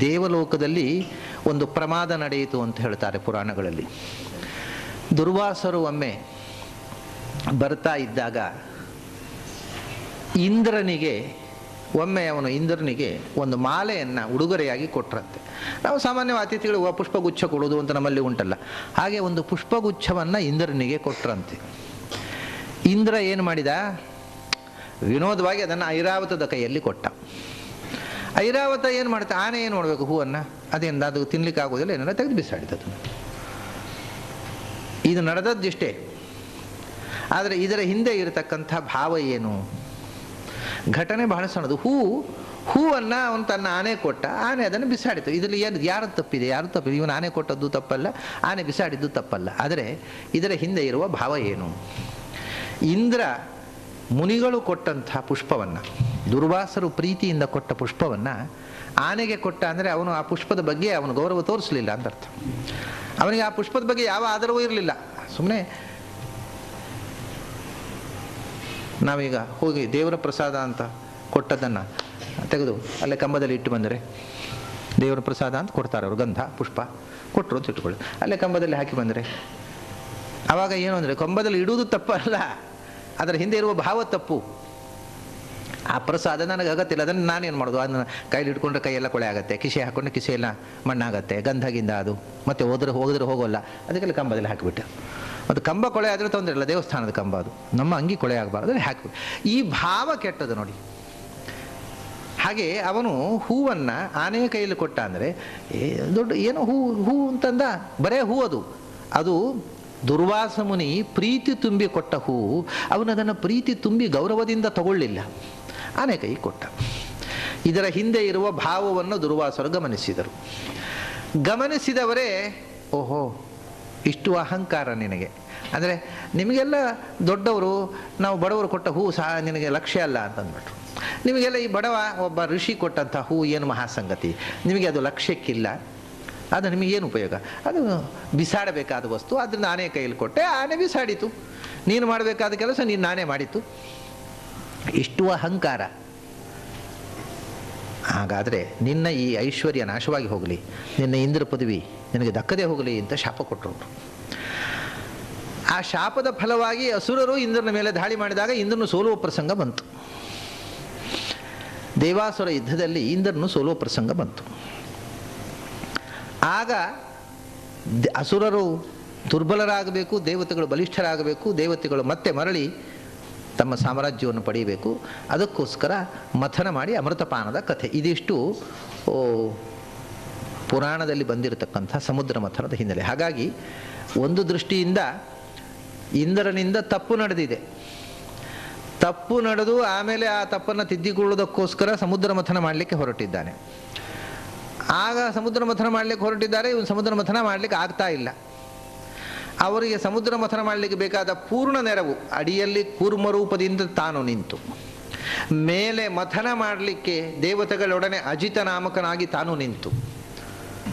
ದೇವಲೋಕದಲ್ಲಿ ಒಂದು ಪ್ರಮಾದ ನಡೆಯಿತು ಅಂತ ಹೇಳ್ತಾರೆ ಪುರಾಣಗಳಲ್ಲಿ. ದುರ್ವಾಸರು ಒಮ್ಮೆ ಬರ್ತಾ ಇದ್ದಾಗ ಇಂದ್ರನಿಗೆ ಒಮ್ಮೆ ಅವನು ಇಂದ್ರನಿಗೆ ಒಂದು ಮಾಲೆಯನ್ನು ಉಡುಗೊರೆಯಾಗಿ ಕೊಟ್ರಂತೆ. ನಾವು ಸಾಮಾನ್ಯ ಅತಿಥಿಗಳು "ವಾ, ಪುಷ್ಪಗುಚ್ಛ ಕೊಡೋದು ಅಂತ ನಮ್ಮಲ್ಲಿ ಉಂಟಲ್ಲ. ಹಾಗೆ ಒಂದು ಪುಷ್ಪಗುಚ್ಛವನ್ನು ಇಂದ್ರನಿಗೆ ಕೊಟ್ರಂತೆ. ಇಂದ್ರ ಏನು ಮಾಡಿದ? ವಿನೋದವಾಗಿ ಅದನ್ನು ಐರಾವತದ ಕೈಯಲ್ಲಿ ಕೊಟ್ಟ. ಐರಾವತ ಏನು ಮಾಡುತ್ತೆ? ಆನೆ ಏನು ಮಾಡಬೇಕು ಹೂವನ್ನು? ಅದೇನು ಅದು ತಿನ್ಲಿಕ್ಕೆ ಆಗೋದಿಲ್ಲ ಏನಾರ ತೆಗೆದು ಬಿಸಾಡಿದ್ದು ಇದು ನಡೆದದ್ದಿಷ್ಟೇ ಆದರೆ ಇದರ ಹಿಂದೆ ಇರತಕ್ಕಂಥ ಭಾವ ಏನು? ಘಟನೆ ಬಹಳ ಸಣ್ಣದು. ಹೂ, ಹೂವನ್ನು ಅವನು ತನ್ನ ಆನೆ ಕೊಟ್ಟ, ಆನೆ ಅದನ್ನು ಬಿಸಾಡಿತು. ಇದರಲ್ಲಿ ಏನು ಯಾರು ತಪ್ಪಿದೆ? ಯಾರು ತಪ್ಪಿದೆ? ಇವನು ಆನೆ ಕೊಟ್ಟದ್ದು ತಪ್ಪಲ್ಲ, ಆನೆ ಬಿಸಾಡಿದ್ದು ತಪ್ಪಲ್ಲ. ಆದರೆ ಇದರ ಹಿಂದೆ ಇರುವ ಭಾವ ಏನು? ಇಂದ್ರ ಮುನಿಗಳು ಕೊಟ್ಟಂಥ ಪುಷ್ಪವನ್ನು. ದುರ್ವಾಸರು ಪ್ರೀತಿಯಿಂದ ಕೊಟ್ಟ ಪುಷ್ಪವನ್ನು ಆನೆಗೆ ಕೊಟ್ಟ ಅಂದರೆ ಅವನು ಆ ಪುಷ್ಪದ ಬಗ್ಗೆ ಅವನು ಗೌರವ ತೋರಿಸಲಿಲ್ಲ ಅಂತ ಅರ್ಥ. ಅವನಿಗೆ ಆ ಪುಷ್ಪದ ಬಗ್ಗೆ ಯಾವ ಆಧಾರವೂ ಇರಲಿಲ್ಲ. ಸುಮ್ಮನೆ ನಾವೀಗ ಹೋಗಿ ದೇವರ ಪ್ರಸಾದ ಅಂತ ಕೊಟ್ಟದ್ದನ್ನು ತೆಗೆದು ಅಲ್ಲೇ ಕಂಬದಲ್ಲಿ ಇಟ್ಟು ಬಂದರೆ ದೇವರ ಪ್ರಸಾದ ಅಂತ ಕೊಡ್ತಾರೆ ಅವರು, ಗಂಧ, ಪುಷ್ಪ ಕೊಟ್ಟರು ಅಂತ ಇಟ್ಕೊಳ್ಳಿ ಅಲ್ಲೇ ಕಂಬದಲ್ಲಿ ಹಾಕಿ ಬಂದರೆ ಆವಾಗ ಏನು ಅಂದರೆ ಕಂಬದಲ್ಲಿ ಇಡುವುದು ತಪ್ಪಲ್ಲ, ಅದರ ಹಿಂದೆ ಇರುವ ಭಾವ ತಪ್ಪು. ಆ ಪ್ರಸಾದ ನನಗೆ ಆಗತ್ತಿಲ್ಲ ಅದನ್ನು ನಾನೇನು ಮಾಡೋದು? ಅದನ್ನು ಕೈಲಿ ಇಟ್ಕೊಂಡ್ರೆ ಕೈಯೆಲ್ಲ ಕೊಳೆ ಆಗುತ್ತೆ. ಕಿಸೆ ಹಾಕೊಂಡ್ರೆ ಕಿಸೆ ಎಲ್ಲ ಮಣ್ಣಾಗತ್ತೆ, ಗಂಧಗಿಂದ ಅದು. ಮತ್ತೆ ಹೋದ್ರೆ ಹೋಗಿದ್ರೆ ಹೋಗೋಲ್ಲ. ಅದಕ್ಕೆಲ್ಲ ಕಂಬದಲ್ಲಿ ಹಾಕಿಬಿಟ್ಟು. ಅದು ಕಂಬ ಕೊಳೆ ಆದರೆ ತೊಂದರೆ ಇಲ್ಲ, ದೇವಸ್ಥಾನದ ಕಂಬ ಅದು. ನಮ್ಮ ಅಂಗಿ ಕೊಳೆ ಆಗಬಾರ್ದು, ಅದನ್ನು ಹಾಕಿ ಈ ಭಾವ ಕೆಟ್ಟದು ನೋಡಿ. ಹಾಗೆ ಅವನು ಹೂವನ್ನು ಆನೆಯ ಕೈಯಲ್ಲಿ ಕೊಟ್ಟ ಅಂದರೆ ದೊಡ್ಡ ಏನೋ ಹೂ ಹೂ ಅಂತಂದ? ಬರೇ ಹೂ ಅದು. ಅದು ದುರ್ವಾಸ ಮುನಿ ಪ್ರೀತಿ ತುಂಬಿ ಕೊಟ್ಟ ಹೂ. ಅವನದನ್ನು ಪ್ರೀತಿ ತುಂಬಿ ಗೌರವದಿಂದ ತಗೊಳ್ಳಿಲ್ಲ. ಆನೆ ಕೈ ಕೊಟ್ಟ. ಇದರ ಹಿಂದೆ ಇರುವ ಭಾವವನ್ನು ದುರ್ವಾಸರು ಗಮನಿಸಿದರು. ಗಮನಿಸಿದವರೇ, ಓಹೋ, ಇಷ್ಟು ಅಹಂಕಾರ ನಿನಗೆ. ಅಂದರೆ ನಿಮಗೆಲ್ಲ ದೊಡ್ಡವರು, ನಾವು ಬಡವರು ಕೊಟ್ಟ ಹೂ ಸಹ ನಿನಗೆ ಲಕ್ಷ್ಯ ಅಲ್ಲ ಅಂತಂದ್ಬಿಟ್ರು. ನಿಮಗೆಲ್ಲ ಈ ಬಡವ ಒಬ್ಬ ಋಷಿ ಕೊಟ್ಟಂಥ ಹೂ ಏನು ಮಹಾಸಂಗತಿ? ನಿಮಗೆ ಅದು ಲಕ್ಷ್ಯಕ್ಕಿಲ್ಲ. ಅದು ನಿಮಗೇನು ಉಪಯೋಗ? ಅದು ಬಿಸಾಡಬೇಕಾದ ವಸ್ತು. ಅದನ್ನು ಆನೆ ಕೈಯಲ್ಲಿ ಕೊಟ್ಟೆ, ಆನೆ ಬಿಸಾಡಿತು. ನೀನು ಮಾಡಬೇಕಾದ ಕೆಲಸ ನೀನು ನಾನೇ ಮಾಡಿತು ಇಷ್ಟು ಅಹಂಕಾರ. ಹಾಗಾದರೆ ನಿನ್ನ ಈ ಐಶ್ವರ್ಯ ನಾಶವಾಗಿ ಹೋಗಲಿ. ನಿನ್ನ ಇಂದ್ರ ಪದವಿ ನಿನಗೆ ದಕ್ಕದೇ ಹೋಗಲಿ ಅಂತ ಶಾಪ ಕೊಟ್ಟರು ಆ ಶಾಪದ ಫಲವಾಗಿ ಅಸುರರು ಇಂದ್ರನ ಮೇಲೆ ದಾಳಿ ಮಾಡಿದಾಗ ಇಂದ್ರನು ಸೋಲುವ ಪ್ರಸಂಗ ಬಂತು. ದೇವಾಸುರ ಯುದ್ಧದಲ್ಲಿ ಇಂದ್ರನು ಸೋಲುವ ಪ್ರಸಂಗ ಬಂತು. ಆಗ ಅಸುರರು ದುರ್ಬಲರಾಗಬೇಕು, ದೇವತೆಗಳು ಬಲಿಷ್ಠರಾಗಬೇಕು, ದೇವತೆಗಳು ಮತ್ತೆ ಮರಳಿ ತಮ್ಮ ಸಾಮ್ರಾಜ್ಯವನ್ನು ಪಡೆಯಬೇಕು. ಅದಕ್ಕೋಸ್ಕರ ಮಥನ ಮಾಡಿ ಅಮೃತಪಾನದ ಕಥೆ. ಇದಿಷ್ಟು ಪುರಾಣದಲ್ಲಿ ಬಂದಿರತಕ್ಕಂಥ ಸಮುದ್ರ ಮಥನದ ಹಿನ್ನೆಲೆ. ಹಾಗಾಗಿ ಒಂದು ದೃಷ್ಟಿಯಿಂದ ಇಂದ್ರನಿಂದ ತಪ್ಪು ನಡೆದಿದೆ. ತಪ್ಪು ನಡೆದು ಆಮೇಲೆ ಆ ತಪ್ಪನ್ನು ತಿದ್ದಿಕೊಳ್ಳೋದಕ್ಕೋಸ್ಕರ ಸಮುದ್ರ ಮಥನ ಮಾಡಲಿಕ್ಕೆ ಹೊರಟಿದ್ದಾನೆ. ಆಗ ಸಮುದ್ರ ಮಥನ ಮಾಡಲಿಕ್ಕೆ ಹೊರಟಿದ್ದಾರೆ, ಇವನು ಸಮುದ್ರ ಮಥನ ಮಾಡಲಿಕ್ಕೆ ಆಗ್ತಾ ಇಲ್ಲ. ಅವರಿಗೆ ಸಮುದ್ರ ಮಥನ ಮಾಡಲಿಕ್ಕೆ ಬೇಕಾದ ಪೂರ್ಣ ನೆರವು ಅಡಿಯಲ್ಲಿ ಕೂರ್ಮರೂಪದಿಂದ ತಾನು ನಿಂತು. ಮೇಲೆ ಮಥನ ಮಾಡಲಿಕ್ಕೆ ದೇವತೆಗಳೊಡನೆ ಅಜಿತ ನಾಮಕನಾಗಿ ತಾನು ನಿಂತು.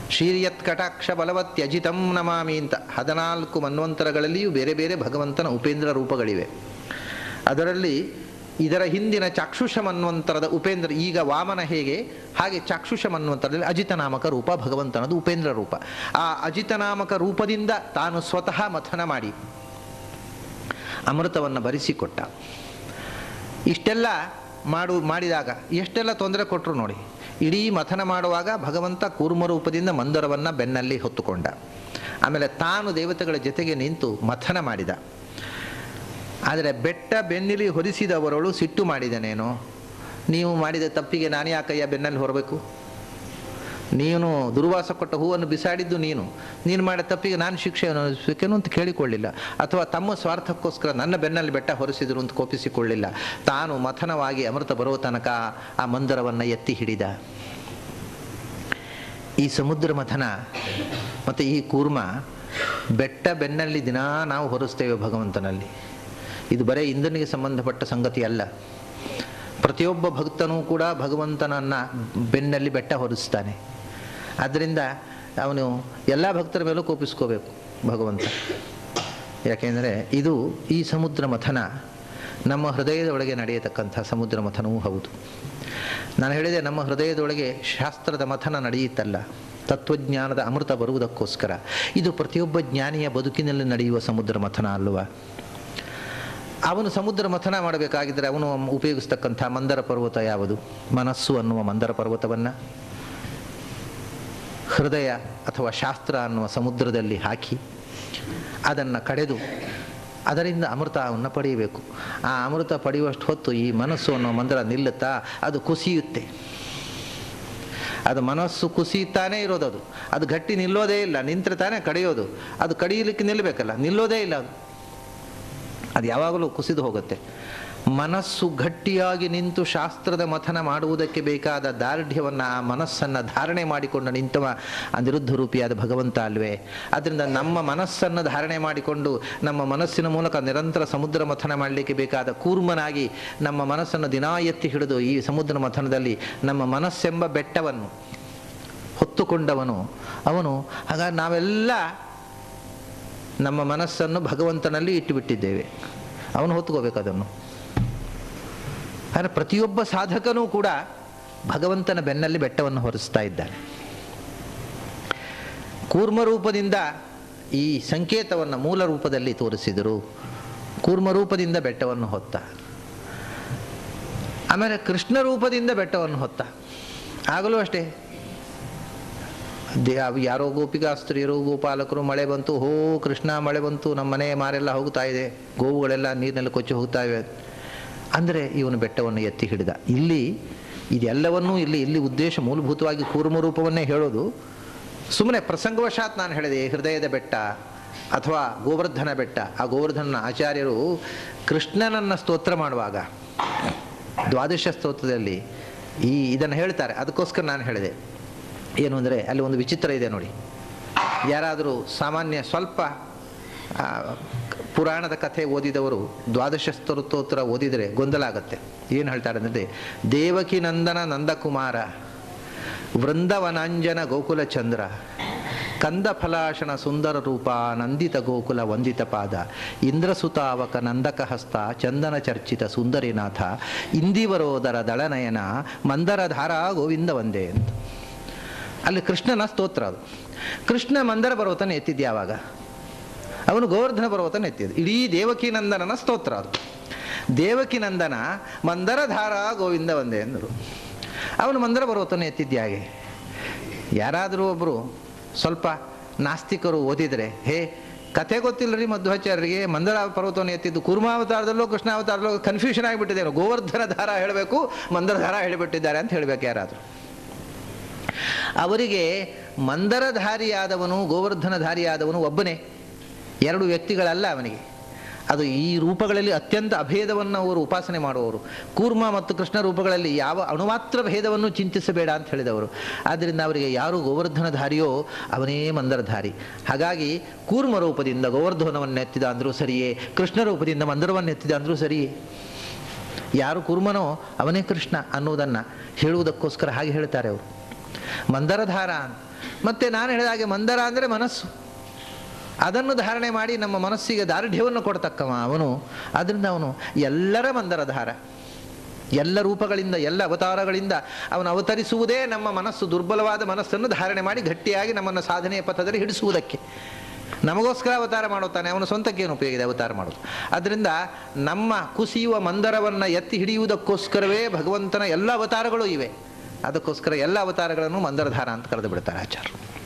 ಶ್ರೀಯತ್ ಕಟಾಕ್ಷ ಬಲವತ್ಯಜಿತಂ ನಮಾಮಿ ಅಂತ ಹದಿನಾಲ್ಕು ಮನ್ವಂತರಗಳಲ್ಲಿಯೂ ಬೇರೆ ಬೇರೆ ಭಗವಂತನ ಉಪೇಂದ್ರ ರೂಪಗಳಿವೆ. ಅದರಲ್ಲಿ ಇದರ ಹಿಂದಿನ ಚಾಕ್ಷುಷ ಮನ್ವಂತರದ ಉಪೇಂದ್ರ, ಈಗ ವಾಮನ ಹೇಗೆ? ಹಾಗೆ ಚಾಕ್ಷುಷ ಮನ್ವಂತರದಲ್ಲಿ ಅಜಿತನಾಮಕ ರೂಪ, ಭಗವಂತನದು ಉಪೇಂದ್ರ ರೂಪ. ಆ ಅಜಿತನಾಮಕ ರೂಪದಿಂದ ತಾನು ಸ್ವತಃ ಮಥನ ಮಾಡಿ, ಅಮೃತವನ್ನು ಬರಿಸಿಕೊಟ್ಟ. ಇಷ್ಟೆಲ್ಲ ಮಾಡು, ಮಾಡಿದಾಗ ಎಷ್ಟೆಲ್ಲ ತೊಂದರೆ ಕೊಟ್ಟರು ನೋಡಿ. ಇಡೀ ಮಥನ ಮಾಡುವಾಗ ಭಗವಂತ ಕೂರ್ಮ ರೂಪದಿಂದ ಮಂದರವನ್ನು ಬೆನ್ನಲ್ಲಿ ಹೊತ್ತುಕೊಂಡ. ಆಮೇಲೆ ತಾನು ದೇವತೆಗಳ ಜೊತೆಗೆ ನಿಂತು ಮಥನ ಮಾಡಿದ. ಆದರೆ ಬೆಟ್ಟ ಬೆನ್ನಿಲಿ ಹೊದಿಸಿದವರಳು ಸಿಟ್ಟು ಮಾಡಿದನೇನು? ನೀವು ಮಾಡಿದ ತಪ್ಪಿಗೆ ನಾನು ಕೈಯ ಬೆನ್ನಲ್ಲಿ ಹೊರಬೇಕು? ನೀನು ದುರ್ವಾಸ ಕೊಟ್ಟ ಹೂವನ್ನು ಬಿಸಾಡಿದ್ದು ನೀನು. ನೀನು ಮಾಡಿದ ತಪ್ಪಿಗೆ ನಾನು ಶಿಕ್ಷೆ ಅನುಭವಿಸಬೇಕೇನು ಅಂತ ಕೇಳಿಕೊಳ್ಳಿಲ್ಲ. ಅಥವಾ ತಮ್ಮ ಸ್ವಾರ್ಥಕ್ಕೋಸ್ಕರ ನನ್ನ ಬೆನ್ನಲ್ಲಿ ಬೆಟ್ಟ ಹೊರಿಸಿದ್ರು ಅಂತ ಕೋಪಿಸಿಕೊಳ್ಳಿಲ್ಲ. ತಾನು ಮಥನವಾಗಿ ಅಮೃತ ಬರುವ ತನಕ ಆ ಮಂದಿರವನ್ನು ಎತ್ತಿ ಹಿಡಿದ. ಈ ಸಮುದ್ರ ಮಥನ ಮತ್ತು ಈ ಕೂರ್ಮ ಬೆಟ್ಟ ಬೆನ್ನಲ್ಲಿ ದಿನಾ ನಾವು ಹೊರಿಸ್ತೇವೆ ಭಗವಂತನಲ್ಲಿ. ಇದು ಬರೀ ಇಂದ್ರನಿಗೆ ಸಂಬಂಧಪಟ್ಟ ಸಂಗತಿ ಅಲ್ಲ. ಪ್ರತಿಯೊಬ್ಬ ಭಕ್ತನೂ ಕೂಡ ಭಗವಂತನನ್ನು ಬೆನ್ನಲ್ಲಿ ಬೆಟ್ಟ ಹೊರಿಸ್ತಾನೆ. ಆದ್ದರಿಂದ ಅವನು ಎಲ್ಲ ಭಕ್ತರ ಮೇಲೂ ಕೋಪಿಸ್ಕೋಬೇಕು ಭಗವಂತ. ಯಾಕೆಂದರೆ ಇದು ಈ ಸಮುದ್ರ ಮಥನ, ನಮ್ಮ ಹೃದಯದ ಒಳಗೆ ನಡೆಯತಕ್ಕಂಥ ಸಮುದ್ರ ಮಥನವೂ ಹೌದು. ನಾನು ಹೇಳಿದೆ ನಮ್ಮ ಹೃದಯದೊಳಗೆ ಶಾಸ್ತ್ರದ ಮಥನ ನಡೆಯುತ್ತಲ್ಲ, ತತ್ವಜ್ಞಾನದ ಅಮೃತ ಬರುವುದಕ್ಕೋಸ್ಕರ. ಇದು ಪ್ರತಿಯೊಬ್ಬ ಜ್ಞಾನಿಯ ಬದುಕಿನಲ್ಲಿ ನಡೆಯುವ ಸಮುದ್ರ ಮಥನ ಅಲ್ವಾ? ಅವನು ಸಮುದ್ರ ಮಥನ ಮಾಡಬೇಕಾಗಿದ್ದರೆ ಅವನು ಉಪಯೋಗಿಸ್ತಕ್ಕಂಥ ಮಂದರ ಪರ್ವತ ಯಾವುದು? ಮನಸ್ಸು ಅನ್ನುವ ಮಂದರ ಪರ್ವತವನ್ನು? ಹೃದಯ ಅಥವಾ ಶಾಸ್ತ್ರ ಅನ್ನುವ ಸಮುದ್ರದಲ್ಲಿ ಹಾಕಿ ಅದನ್ನು ಕಡೆದು ಅದರಿಂದ ಅಮೃತವನ್ನು ಪಡೆಯಬೇಕು. ಆ ಅಮೃತ ಪಡೆಯುವಷ್ಟು ಹೊತ್ತು ಈ ಮನಸ್ಸು ಅನ್ನೋ ಮಂದರ ನಿಲ್ಲುತ್ತಾ ಅದು ಕುಸಿಯುತ್ತೆ. ಅದು ಮನಸ್ಸು ಕುಸಿಯುತ್ತಾನೇ ಇರೋದು ಅದು ಅದು ಗಟ್ಟಿ ನಿಲ್ಲೋದೇ ಇಲ್ಲ, ನಿಂತರೆ ತಾನೇ ಕಡಿಯೋದು. ಅದು ಕಡಿಯಲಿಕ್ಕೆ ನಿಲ್ಲಬೇಕಲ್ಲ, ನಿಲ್ಲೋದೇ ಇಲ್ಲ ಅದು. ಅದು ಯಾವಾಗಲೂ ಕುಸಿದು ಹೋಗುತ್ತೆ. ಮನಸ್ಸು ಗಟ್ಟಿಯಾಗಿ ನಿಂತು ಶಾಸ್ತ್ರದ ಮಥನ ಮಾಡುವುದಕ್ಕೆ ಬೇಕಾದ ದಾರ್ಢ್ಯವನ್ನು, ಆ ಮನಸ್ಸನ್ನು ಧಾರಣೆ ಮಾಡಿಕೊಂಡು ನಿಂತವ ಅನಿರುದ್ಧ ರೂಪಿಯಾದ ಭಗವಂತ ಅಲ್ವೇ? ಅದರಿಂದ ನಮ್ಮ ಮನಸ್ಸನ್ನು ಧಾರಣೆ ಮಾಡಿಕೊಂಡು, ನಮ್ಮ ಮನಸ್ಸಿನ ಮೂಲಕ ನಿರಂತರ ಸಮುದ್ರ ಮಥನ ಮಾಡಲಿಕ್ಕೆ ಬೇಕಾದ ಕೂರ್ಮನಾಗಿ ನಮ್ಮ ಮನಸ್ಸನ್ನು ದಿನಾ ಎತ್ತಿ ಹಿಡಿದು ಈ ಸಮುದ್ರ ಮಥನದಲ್ಲಿ ನಮ್ಮ ಮನಸ್ಸೆಂಬ ಬೆಟ್ಟವನ್ನು ಹೊತ್ತುಕೊಂಡವನು. ಅವನು ಹಾಗಾಗಿ ನಾವೆಲ್ಲ ನಮ್ಮ ಮನಸ್ಸನ್ನು ಭಗವಂತನಲ್ಲಿ ಇಟ್ಟುಬಿಟ್ಟಿದ್ದೇವೆ. ಅವನು ಹೊತ್ಕೋಬೇಕು ಅದನ್ನು. ಆದರೆ ಪ್ರತಿಯೊಬ್ಬ ಸಾಧಕನೂ ಕೂಡ ಭಗವಂತನ ಬೆನ್ನಲ್ಲಿ ಬೆಟ್ಟವನ್ನು ಹೊರಿಸ್ತಾ ಇದ್ದಾನೆ ಕೂರ್ಮ ರೂಪದಿಂದ ಈ ಸಂಕೇತವನ್ನು ಮೂಲ ರೂಪದಲ್ಲಿ ತೋರಿಸಿದರು. ಕೂರ್ಮ ರೂಪದಿಂದ ಬೆಟ್ಟವನ್ನು ಹೊತ್ತ. ಆಮೇಲೆ ಕೃಷ್ಣ ರೂಪದಿಂದ ಬೆಟ್ಟವನ್ನು ಹೊತ್ತ. ಆಗಲೂ ಅಷ್ಟೇ. ದೇ ಅವ್ ಯಾರೋ ಗೋಪಿಕಾಸ್ತ್ರೀಯರು ಗೋಪಾಲಕರು, ಮಳೆ ಬಂತು, ಹೋ ಕೃಷ್ಣ, ಮಳೆ ಬಂತು, ನಮ್ಮ ಮನೆ ಮಾರೆಲ್ಲ ಹೋಗ್ತಾ ಇದೆ. ಗೋವುಗಳೆಲ್ಲ ನೀರಿನಲ್ಲಿ ಕೊಚ್ಚಿ ಹೋಗ್ತಾ ಇವೆ. ಅಂದರೆ ಇವನು ಬೆಟ್ಟವನ್ನು ಎತ್ತಿ ಹಿಡಿದ. ಇಲ್ಲಿ ಇದೆಲ್ಲವನ್ನೂ ಇಲ್ಲಿ ಇಲ್ಲಿ ಉದ್ದೇಶ ಮೂಲಭೂತವಾಗಿ ಕೂರ್ಮ ರೂಪವನ್ನೇ ಹೇಳೋದು. ಸುಮ್ಮನೆ ಪ್ರಸಂಗವಶಾತ್ ನಾನು ಹೇಳಿದೆ ಹೃದಯದ ಬೆಟ್ಟ ಅಥವಾ ಗೋವರ್ಧನ ಬೆಟ್ಟ. ಆ ಗೋವರ್ಧನ ಆಚಾರ್ಯರು ಕೃಷ್ಣನನ್ನು ಸ್ತೋತ್ರ ಮಾಡುವಾಗ, ದ್ವಾದಶ ಸ್ತೋತ್ರದಲ್ಲಿ ಈ ಇದನ್ನು ಹೇಳ್ತಾರೆ. ಅದಕ್ಕೋಸ್ಕರ ನಾನು ಹೇಳಿದೆ. ಏನು ಅಂದರೆ ಅಲ್ಲಿ ಒಂದು ವಿಚಿತ್ರ ಇದೆ ನೋಡಿ. ಯಾರಾದರೂ ಸಾಮಾನ್ಯ ಸ್ವಲ್ಪ ಪುರಾಣದ ಕಥೆ ಓದಿದವರು, ದ್ವಾದಶ ಸ್ತೋತ್ರ ಓದಿದರೆ ಗೊಂದಲ ಆಗುತ್ತೆ. ಏನು ಹೇಳ್ತಾರೆ ಅಂದರೆ, ದೇವಕಿ ನಂದನ ನಂದಕುಮಾರ, ವೃಂದವನಾಂಜನ ಗೋಕುಲ ಚಂದ್ರ ಕಂದ ಫಲಾಶನ ಸುಂದರ ರೂಪ, ನಂದಿತ ಗೋಕುಲ ವಂದಿತ ಪಾದ, ಇಂದ್ರಸುತಾವಕ ನಂದಕ ಹಸ್ತ, ಚಂದನ ಚರ್ಚಿತ ಸುಂದರಿನಾಥ, ಇಂದಿವರೋದರ ದಳನಯನ, ಮಂದರ ಧಾರಾ ಗೋವಿಂದ ವಂದೇ ಅಂತ. ಅಲ್ಲಿ ಕೃಷ್ಣನ ಸ್ತೋತ್ರ ಅದು. ಕೃಷ್ಣ ಮಂದರ ಪರ್ವತನ ಎತ್ತಿದ್ದೆ ಯಾವಾಗ ಅವನು ಗೋವರ್ಧನ ಪರ್ವತನ ಎತ್ತಿದ್ದು. ಇಡೀ ದೇವಕಿ ನಂದನನ ಸ್ತೋತ್ರ ಅದು. ದೇವಕಿ ನಂದನ ಮಂದರ ಧಾರ ಗೋವಿಂದ ಒಂದೇ ಅಂದರು ಅವನು ಮಂದರ ಪರ್ವತನ ಎತ್ತಿದ್ದ ಹಾಗೆ? ಯಾರಾದರೂ ಒಬ್ಬರು ಸ್ವಲ್ಪ ನಾಸ್ತಿಕರು ಓದಿದರೆ, ಹೇ, ಕಥೆ ಗೊತ್ತಿಲ್ಲ ರೀ ಮಧ್ವಾಚಾರ್ಯರಿಗೆ, ಮಂದರ ಪರ್ವತವನ್ನು ಎತ್ತಿದ್ದು. ಕುರ್ಮಾವತಾರದಲ್ಲೂ, ಕೃಷ್ಣಾವತಾರದಲ್ಲೋ ಕನ್ಫ್ಯೂಷನ್ ಆಗಿಬಿಟ್ಟಿದೆ. ಗೋವರ್ಧನ ಧಾರ ಹೇಳಬೇಕು, ಮಂದರ ಧಾರ ಹೇಳಿಬಿಟ್ಟಿದ್ದಾರೆ ಅಂತ ಹೇಳಬೇಕು ಯಾರಾದರೂ. ಅವರಿಗೆ ಮಂದರಧಾರಿಯಾದವನು, ಗೋವರ್ಧನಧಾರಿಯಾದವನು ಒಬ್ಬನೇ. ಎರಡು ವ್ಯಕ್ತಿಗಳಲ್ಲ ಅವನಿಗೆ. ಅದು ಈ ರೂಪಗಳಲ್ಲಿ ಅತ್ಯಂತ ಅಭೇದವನ್ನು ಅವರು ಉಪಾಸನೆ ಮಾಡುವವರು. ಕೂರ್ಮ ಮತ್ತು ಕೃಷ್ಣ ರೂಪಗಳಲ್ಲಿ ಯಾವ ಅಣುಮಾತ್ರ ಭೇದವನ್ನು ಚಿಂತಿಸಬೇಡ ಅಂತ ಹೇಳಿದವರು. ಆದ್ದರಿಂದ ಅವರಿಗೆ ಯಾರು ಗೋವರ್ಧನಧಾರಿಯೋ ಅವನೇ ಮಂದರಧಾರಿ. ಹಾಗಾಗಿ ಕೂರ್ಮ ರೂಪದಿಂದ ಗೋವರ್ಧನವನ್ನು ಎತ್ತಿದ ಅಂದರೂ ಸರಿಯೇ, ಕೃಷ್ಣ ರೂಪದಿಂದ ಮಂದರವನ್ನು ಎತ್ತಿದ ಅಂದರೂ ಸರಿಯೇ. ಯಾರು ಕೂರ್ಮನೋ ಅವನೇ ಕೃಷ್ಣ ಅನ್ನೋದನ್ನು ಹೇಳುವುದಕ್ಕೋಸ್ಕರ ಹಾಗೆ ಹೇಳ್ತಾರೆ ಅವರು. ಮಂದರಧಾರ ಅಂತ. ಮತ್ತೆ ನಾನು ಹೇಳಿದ ಹಾಗೆ ಮಂದರ ಅಂದರೆ ಮನಸ್ಸು. ಅದನ್ನು ಧಾರಣೆ ಮಾಡಿ ನಮ್ಮ ಮನಸ್ಸಿಗೆ ದಾರ್ಢ್ಯವನ್ನು ಕೊಡ್ತಕ್ಕವ ಅವನು. ಅದರಿಂದ ಅವನು ಎಲ್ಲರ ಮಂದರಧಾರ ಎಲ್ಲ ರೂಪಗಳಿಂದ, ಎಲ್ಲ ಅವತಾರಗಳಿಂದ ಅವನು ಅವತರಿಸುವುದೇ ನಮ್ಮ ಮನಸ್ಸು. ದುರ್ಬಲವಾದ ಮನಸ್ಸನ್ನು ಧಾರಣೆ ಮಾಡಿ ಗಟ್ಟಿಯಾಗಿ ನಮ್ಮನ್ನು ಸಾಧನೆಯ ಪಥದಲ್ಲಿ ಹಿಡಿಸುವುದಕ್ಕೆ. ನಮಗೋಸ್ಕರ ಅವತಾರ ಮಾಡುತ್ತಾನೆ. ಅವನ ಸ್ವಂತಕ್ಕೆ ಏನು ಉಪಯೋಗ ಇದೆ ಅವತಾರ ಮಾಡೋದು ಅದರಿಂದ ನಮ್ಮ ಕುಸಿಯುವ ಮಂದರವನ್ನು ಎತ್ತಿ ಹಿಡಿಯುವುದಕ್ಕೋಸ್ಕರವೇ ಭಗವಂತನ ಎಲ್ಲ ಅವತಾರಗಳು ಇವೆ. ಅದಕ್ಕೋಸ್ಕರ ಎಲ್ಲ ಅವತಾರಗಳನ್ನು ಮಂದರಧಾರ ಅಂತ ಕರೆದು ಬಿಡ್ತಾರೆ ಆಚಾರ್ಯರು.